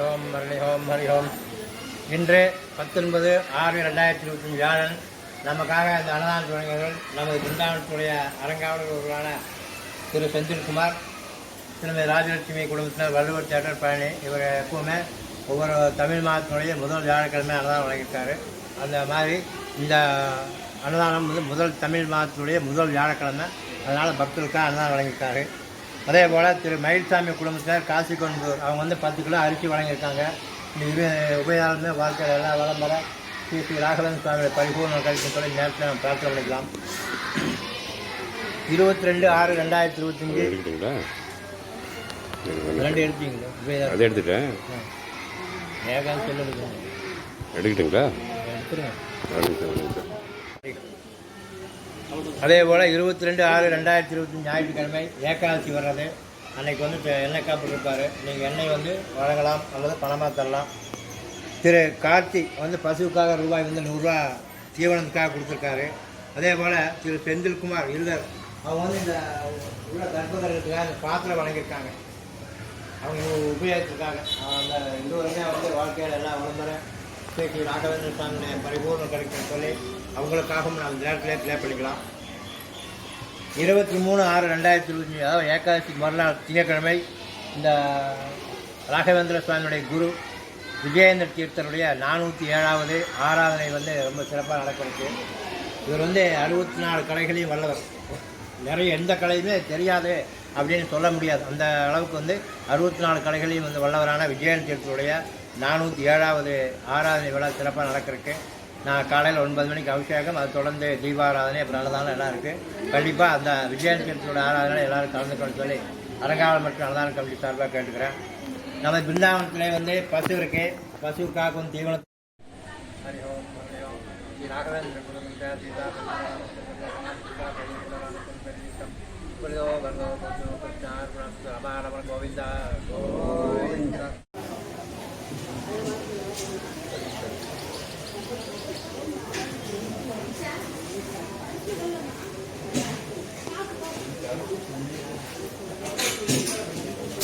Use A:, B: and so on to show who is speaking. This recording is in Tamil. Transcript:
A: ஹரி ஓம் ஹரி ஓம். இன்று பத்தொன்பது ஆறு ரெண்டாயிரத்தி இருபத்தஞ்சு வியாழன் நமக்காக இந்த அன்னதான துறைஞர்கள் நமது பிருந்தாவனத்துடைய அரங்காவலர்களான திரு செந்தில்குமார் திருமதி ராஜலட்சுமி குடும்பத்தினர் வள்ளுவர் தேட்டர் பழனி இவர் எப்பவுமே ஒவ்வொரு தமிழ் மாதத்தினுடைய முதல் வியாழக்கிழமை அன்னதானம் வழங்கியிருக்காரு. அந்த மாதிரி இந்த அன்னதானம் வந்து முதல் தமிழ் மாதத்தினுடைய முதல் வியாழக்கிழமை. அதனால் பக்தர்களுக்காக அன்னதானம் வழங்கியிருக்காரு. அதே போல் திரு மயில்சாமி குடும்பத்தினர் காசி கொண்டூர் அவங்க வந்து பத்து கிலோ அரிசி வழங்கியிருக்காங்க. இந்த இரு உபயாலுமே வாழ்க்கையில் எல்லாம் வளம் வர ஸ்ரீ ஸ்ரீ ராகவன் சுவாமியோட பரிபூர்ண கழிக்கும் சொல்லி நேரத்தில் நம்ம பிரார்த்தனை பண்ணிக்கலாம். இருபத்தி ரெண்டு ஆறு ரெண்டாயிரத்தி இருபத்தஞ்சி.
B: எடுக்கிட்டீங்களா
A: ரெண்டு எடுத்தீங்களா?
B: அதை எடுத்துட்டேன்.
A: ஏகாந்து சொல்ல
B: எடுக்கிட்டுங்களா?
A: எடுத்துருங்க. அதே போல் இருபத்தி ரெண்டு ஆறு ரெண்டாயிரத்தி இருபத்தி ஞாயிற்றுக்கிழமை ஏகாதசி வர்றது. அன்னைக்கு வந்து எண்ணெய் காப்பு இருப்பார் நீங்கள் எண்ணெய் வந்து வழங்கலாம் அல்லது பணமாக தரலாம். திரு கார்த்திக் வந்து பசுவுக்காக ரூபாய் வந்து நூறுரூவா தீவனத்துக்காக கொடுத்துருக்காரு. அதே போல் திரு செந்தில்குமார் இருதர் அவங்க வந்து இந்த உள்ள கற்பதற்காக இந்த பாத்திரம் வழங்கியிருக்காங்க. அவங்க உபயோகத்துக்காக அந்த இருவருமே வந்து வாழ்க்கையில் எல்லாம் விளம்பரம் ஸ்ரீ ராகவேந்திர சுவாமி பரிபூர்ண கிடைக்கிற சொல்லி அவங்களுக்காகவும் நாம் இந்த நேரத்திலே ப்ளே பண்ணிக்கலாம். இருபத்தி மூணு ஆறு ரெண்டாயிரத்தி இருபத்தஞ்சி அதாவது ஏகாதசி மறுநாள் திங்கட்கிழமை இந்த ராகவேந்திர சுவாமியுடைய குரு விஜயேந்திர தீர்த்தனுடைய நானூற்றி ஏழாவது ஆராதனை வந்து ரொம்ப சிறப்பாக நடக்கிறது இவர் வந்து அறுபத்தி நாலு கலைகளையும் வல்லவர். நிறைய எந்த கலையுமே தெரியாது அப்படின்னு சொல்ல முடியாது. அந்த அளவுக்கு வந்து அறுபத்தி நாலு கலைகளையும் வந்து வல்லவரான விஜயன் தீர்த்தனுடைய நானூற்றி ஏழாவது ஆராதனை விழா சிறப்பாக நடக்கிறதுக்கு நான் காலையில் ஒன்பது மணிக்கு அபிஷேகம் அது தொடர்ந்து தீபாராதனை அப்புறம் நல்லதான எல்லாம் இருக்குது கண்டிப்பாக அந்த விஜயத்தோட ஆராதனை எல்லாரும் கலந்துக்கணும்னு சொல்லி அரங்காவல் மற்றும் நல்லதான கமிட்டி சார்பாக கேட்டுக்கிறேன் நம்ம பிருந்தாவனத்திலே வந்து பசு இருக்குது பசுவுக்காக கொஞ்சம் தீவனம் ஹரி ஓம் ஹரி ஓம் ஸ்ரீ ராகவேந்திர கோவிந்தா கோவிந்தா